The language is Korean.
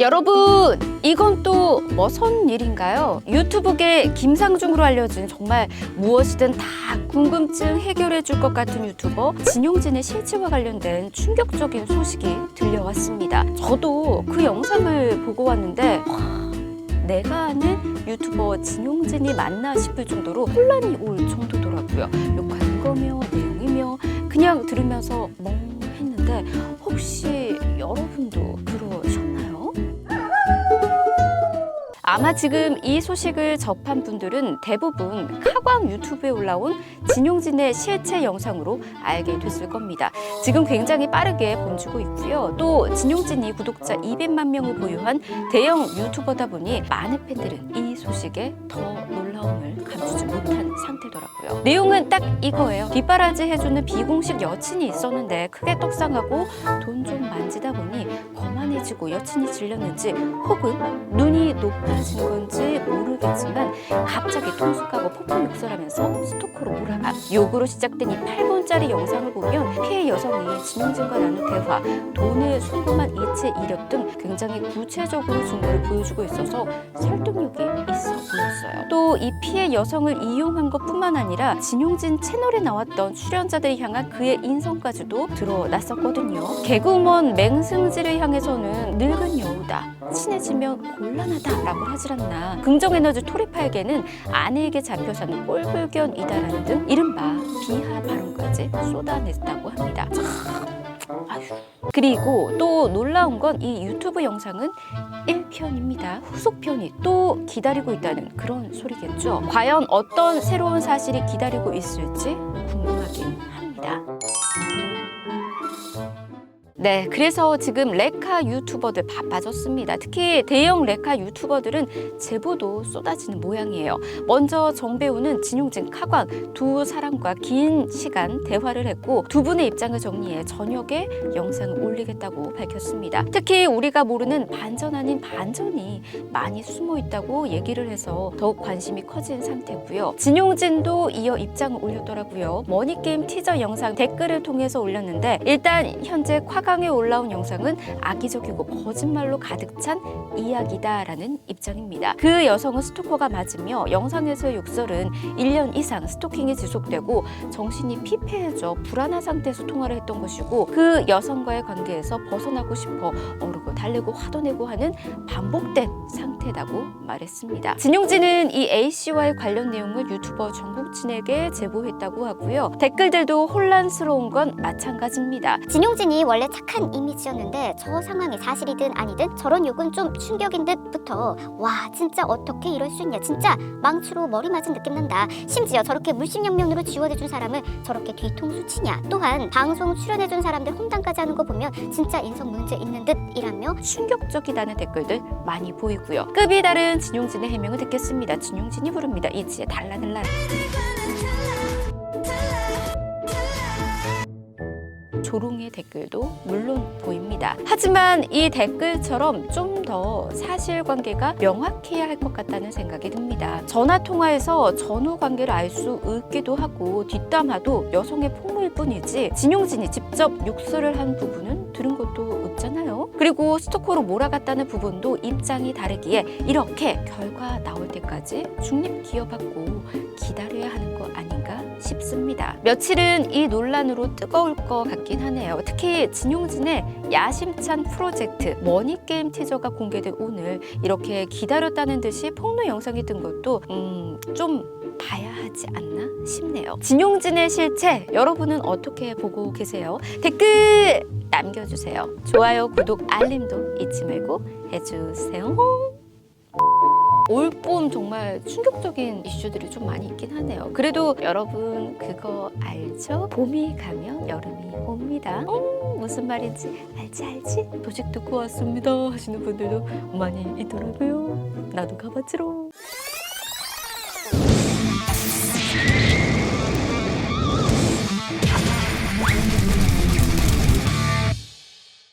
여러분, 이건 또 뭐선 일인가요? 유튜브계 김상중으로 알려진 정말 무엇이든 다 궁금증 해결해 줄 것 같은 유튜버 진용진의 실체와 관련된 충격적인 소식이 들려왔습니다. 저도 그 영상을 보고 왔는데 와, 내가 아는 유튜버 진용진이 맞나 싶을 정도로 혼란이 올 정도더라고요. 욕하는 거며 내용이며 그냥 들으면서 멍했는데 혹시 여러분도 그러셨나요? 아마 지금 이 소식을 접한 분들은 대부분 카광 유튜브에 올라온 진용진의 실체 영상으로 알게 됐을 겁니다. 지금 굉장히 빠르게 번지고 있고요. 또 진용진이 구독자 200만 명을 보유한 대형 유튜버다 보니 많은 팬들은 이 소식에 더 놀라움을 감추지 못한 상태더라고요. 내용은 딱 이거예요. 뒷바라지 해주는 비공식 여친이 있었는데 크게 떡상하고 돈 좀 만지다 보니 거만해지고 여친이 질렸는지 혹은 눈이 높아진 건지 모르겠지만 갑자기 통수하고 폭풍 욕설하면서 스토커로 몰아가 욕으로 시작된 이 8분짜리 영상을 보면 피해 여성이 진용진과 나눈 대화, 돈을 송금한 이체 이력 등 굉장히 구체적으로 증거를 보여주고 있어서 설득력이 있어 보였어요. 또 이 피해 여성을 이용한 것뿐만 아니라 진용진 채널에 나왔던 출연자들을 향한 그의 인성까지도 드러났었거든요. 개그우먼 맹승지를 향해서는 늙은 여우다. 친해지면 곤란하다라고 하질 않나. 긍정 에너지 토리팔계는 아내에게 잡혀 사는 꼴불견이다라는 등 이른바 비하 발언까지 쏟아냈다고 합니다. 그리고 또 놀라운 건 이 유튜브 영상은 1편입니다. 후속편이 또 기다리고 있다는 그런 소리겠죠. 과연 어떤 새로운 사실이 기다리고 있을지 네, 그래서 지금 레카 유튜버들 바빠졌습니다. 특히 대형 레카 유튜버들은 제보도 쏟아지는 모양이에요. 먼저 정 배우는 진용진, 카광 두 사람과 긴 시간 대화를 했고 두 분의 입장을 정리해 저녁에 영상을 올리겠다고 밝혔습니다. 특히 우리가 모르는 반전 아닌 반전이 많이 숨어 있다고 얘기를 해서 더욱 관심이 커진 상태고요. 진용진도 이어 입장을 올렸더라고요. 머니게임 티저 영상 댓글을 통해서 올렸는데 일단 현재 콰강 에 올라온 영상은 악의적이고 거짓말로 가득 찬 이야기다라는 입장입니다. 그 여성은 스토커가 맞으며 영상에서의 욕설은 1년 이상 스토킹이 지속되고 정신이 피폐해져 불안한 상태에서 통화를 했던 것이고 그 여성과의 관계에서 벗어나고 싶어 어르 고 달래고 화도 내고 하는 반복된 상태라고 말했습니다. 진용진은 이 A씨와의 관련 내용을 유튜버 정국진에게 제보했다고 하고요. 댓글들도 혼란스러운 건 마찬가지입니다. 진용진이 원래 착한 이미지였는데 저 상황이 사실이든 아니든 저런 욕은 좀 충격인 듯부터 와 진짜 어떻게 이럴 수 있냐 진짜 망치로 머리 맞은 느낌 난다 심지어 저렇게 물심양면으로 지원해준 사람을 저렇게 뒤통수 치냐 또한 방송 출연해준 사람들 홈당까지 하는 거 보면 진짜 인성 문제 있는 듯이라며 충격적이다는 댓글들 많이 보이고요. 급이 다른 진용진의 해명을 듣겠습니다. 진용진이 부릅니다. 이지의 달라들라. 조롱의 댓글도 물론 보입니다. 하지만 이 댓글처럼 좀 더 사실관계가 명확해야 할 것 같다는 생각이 듭니다. 전화 통화에서 전후 관계를 알 수 있기도 하고 뒷담화도 여성의 폭로일 뿐이지 진용진이 직접 욕설을 한 부분은 들은 것도 없잖아요. 그리고 스토커로 몰아갔다는 부분도 입장이 다르기에 이렇게 결과 나올 때까지 중립 기여받고 며칠은 이 논란으로 뜨거울 것 같긴 하네요. 특히 진용진의 야심찬 프로젝트 머니게임 티저가 공개된 오늘 이렇게 기다렸다는 듯이 폭로 영상이 뜬 것도 음, 좀 봐야 하지 않나 싶네요. 진용진의 실체 여러분은 어떻게 보고 계세요? 댓글 남겨주세요. 좋아요, 구독, 알림도 잊지 말고 해주세요. 올봄 정말 충격적인 이슈들이 좀 많이 있긴 하네요. 그래도 여러분 그거 알죠? 봄이 가면 여름이 옵니다. 어, 무슨 말인지 알지 알지? 소식 듣고 왔습니다 하시는 분들도 많이 있더라고요. 나도 가봤지롱.